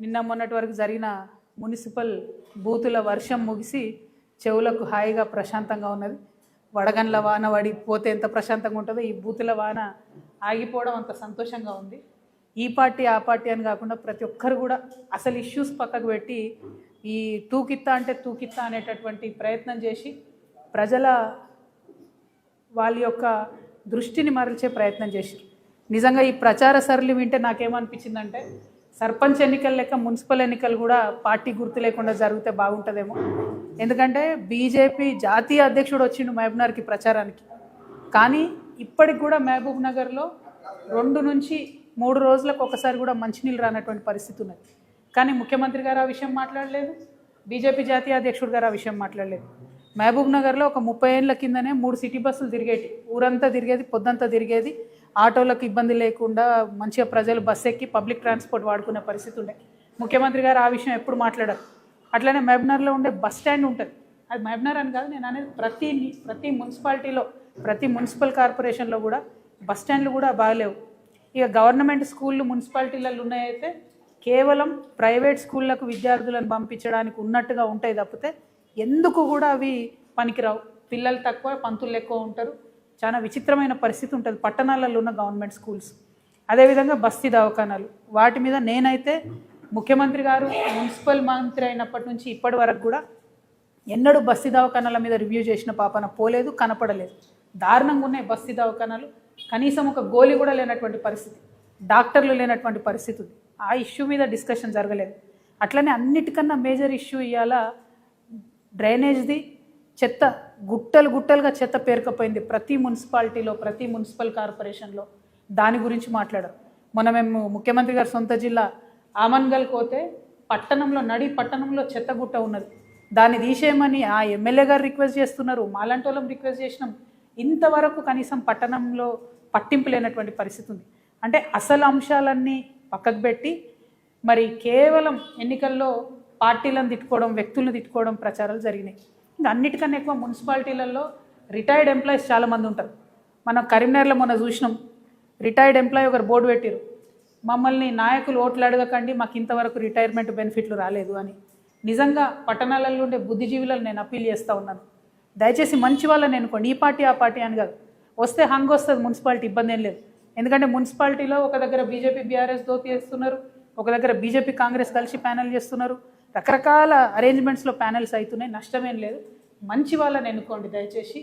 నిన్న మొన్నటి వరకు జరిగిన మున్సిపల్ బూతుల వర్షం ముగిసి చెవులకు హాయిగా ప్రశాంతంగా ఉన్నది. వడగండ్ల వాన పడి పోతే ఎంత ప్రశాంతంగా ఉంటుందో ఈ బూతుల వాన ఆగిపోవడం అంత సంతోషంగా ఉంది. ఈ పార్టీ ఆ పార్టీ అని కాకుండా ప్రతి ఒక్కరు కూడా అసలు ఇష్యూస్ పక్కకు పెట్టి ఈ తూకిత్తా అంటే తూకిత్తా అనేటటువంటి ప్రయత్నం చేసి ప్రజల వాళ్ళ యొక్క దృష్టిని మరల్చే ప్రయత్నం చేశారు. నిజంగా ఈ ప్రచార సరళి వింటే నాకేమనిపించిందంటే సర్పంచ్ ఎన్నికలు లెక్క మున్సిపల్ ఎన్నికలు కూడా పార్టీ గుర్తు లేకుండా జరిగితే బాగుంటుందేమో. ఎందుకంటే బీజేపీ జాతీయ అధ్యక్షుడు వచ్చిండు మహబూబ్నగర్కి ప్రచారానికి. కానీ ఇప్పటికి కూడా మహబూబ్ నగర్లో రెండు నుంచి మూడు రోజులకు ఒకసారి కూడా మంచినీళ్ళు రానటువంటి పరిస్థితి ఉన్నది. కానీ ముఖ్యమంత్రి గారు ఆ విషయం మాట్లాడలేదు. బీజేపీ జాతీయ అధ్యక్షుడు గారు ఆ విషయం మాట్లాడలేదు. మహబూబ్ నగర్లో ఒక ముప్పై ఏళ్ళ కిందనే మూడు సిటీ బస్సులు తిరిగేటి. ఊరంతా తిరిగేది పొద్దంతా తిరిగేది. ఆటోలకు ఇబ్బంది లేకుండా మంచిగా ప్రజలు బస్ ఎక్కి పబ్లిక్ ట్రాన్స్పోర్ట్ వాడుకునే పరిస్థితి ఉండే. ముఖ్యమంత్రి గారు ఆ విషయం ఎప్పుడు మాట్లాడారు? అట్లనే మహబూబ్నగర్లో ఉండే బస్ స్టాండ్ ఉంటుంది. అది మహబూబ్నగర్ అని కాదు నేను అనేది ప్రతి ప్రతి మున్సిపాలిటీలో ప్రతి మున్సిపల్ కార్పొరేషన్లో కూడా బస్ స్టాండ్లు కూడా బాగలేవు. ఇక గవర్నమెంట్ స్కూళ్ళు మున్సిపాలిటీలలో ఉన్నాయైతే కేవలం ప్రైవేట్ స్కూళ్ళకు విద్యార్థులను పంపించడానికి ఉన్నట్టుగా ఉంటాయి తప్పితే ఎందుకు కూడా అవి పనికిరావు. పిల్లలు తక్కువ పంతులు ఎక్కువ ఉంటారు. చాలా విచిత్రమైన పరిస్థితి ఉంటుంది పట్టణాలలో ఉన్న గవర్నమెంట్ స్కూల్స్. అదేవిధంగా బస్తీ దవాఖానాలు. వాటి మీద నేనైతే ముఖ్యమంత్రి గారు మున్సిపల్ మంత్రి అయినప్పటి నుంచి ఇప్పటి వరకు కూడా ఎన్నడూ బస్తీ దవాఖానాల మీద రివ్యూ చేసిన పాపన పోలేదు కనపడలేదు. దారుణంగా ఉన్నాయి బస్తీ దవాఖానాలు. కనీసం ఒక గోలి కూడా లేనటువంటి పరిస్థితి. డాక్టర్లు లేనటువంటి పరిస్థితి ఉంది. ఆ ఇష్యూ మీద డిస్కషన్ జరగలేదు. అట్లనే అన్నిటికన్నా మేజర్ ఇష్యూ ఇవాళ డ్రైనేజ్ది చెత్త గుట్టలు గుట్టలుగా చెత్త పేరుకపోయింది. ప్రతి మున్సిపాలిటీలో ప్రతి మున్సిపల్ కార్పొరేషన్లో దాని గురించి మాట్లాడరు. మొన్న మేము ముఖ్యమంత్రి గారి సొంత జిల్లా ఆమన్గల్ పోతే పట్టణంలో నడి పట్టణంలో చెత్త గుట్ట ఉన్నది. దాన్ని తీసేయమని ఆ ఎమ్మెల్యే గారు రిక్వెస్ట్ చేస్తున్నారు. మాలాంటి వాళ్ళం రిక్వెస్ట్ చేసినాం. ఇంతవరకు కనీసం పట్టణంలో పట్టింపు లేనటువంటి పరిస్థితి ఉంది. అంటే అసలు అంశాలన్నీ పక్కకు పెట్టి మరి కేవలం ఎన్నికల్లో పార్టీలను తిట్టుకోవడం వ్యక్తులను తిట్టుకోవడం ప్రచారాలు జరిగినాయి. ఇంకా అన్నిటికన్నా ఎక్కువ మున్సిపాలిటీలలో రిటైర్డ్ ఎంప్లాయీస్ చాలామంది ఉంటారు. మనం కరీంనగర్లో మొన్న చూసినాం. రిటైర్డ్ ఎంప్లాయీ ఒకరు బోర్డు పెట్టారు. మమ్మల్ని నాయకులు ఓట్లు అడగకండి మాకు ఇంతవరకు రిటైర్మెంట్ బెనిఫిట్లు రాలేదు అని. నిజంగా పట్టణాలలో ఉండే బుద్ధిజీవులను నేను అప్పీల్ చేస్తూ ఉన్నాను. దయచేసి మంచి వాళ్ళని అనుకోండి ఈ పార్టీ ఆ పార్టీ అని కాదు. వస్తే హంగ్ వస్తుంది మున్సిపాలిటీ ఇబ్బంది ఏం లేదు. ఎందుకంటే మున్సిపాలిటీలో ఒక దగ్గర బీజేపీ బీఆర్ఎస్ దోతి చేస్తున్నారు. ఒక దగ్గర బీజేపీ కాంగ్రెస్ కలిసి ప్యానెల్ చేస్తున్నారు. రకరకాల అరేంజ్మెంట్స్లో ప్యానెల్స్ అవుతున్నాయి. నష్టమేం లేదు. మంచి వాళ్ళని ఎన్నుకోండి దయచేసి.